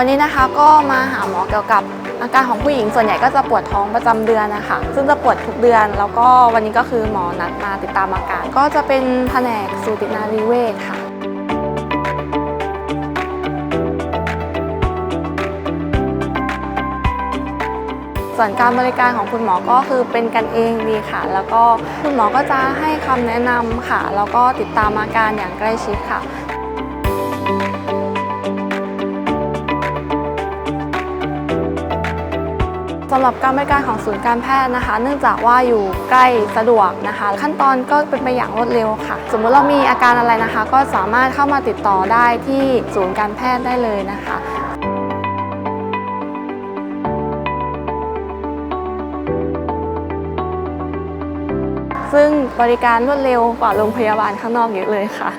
วันนี้นะคะก็มาหาหมอเกี่ยวกับอาการของผู้หญิงส่วนใหญ่ก็จะปวดท้องประจำเดือนนะคะซึ่งจะปวดทุกเดือน แล้วก็วันนี้ก็คือหมอนัดมาติดตามอาการ ก็จะเป็นแผนกสูตินารีเวชค่ะส่วนการบริการของคุณหมอก็คือเป็นกันเองดีค่ะ แล้วก็คุณหมอก็จะให้คำแนะนำค่ะ แล้วก็ติดตามอาการอย่างใกล้ชิดค่ะ สำหรับการบริการของศูนย์การแพทย์นะคะ เนื่องจากว่าอยู่ใกล้สะดวกนะคะ ขั้นตอนก็เป็นไปอย่างรวดเร็วค่ะ สมมุติเรามีอาการอะไรนะคะ ก็สามารถเข้ามาติดต่อได้ที่ศูนย์การแพทย์ได้เลยนะคะซึ่งบริการรวดเร็วกว่าโรงพยาบาลข้างนอกเยอะเลยค่ะ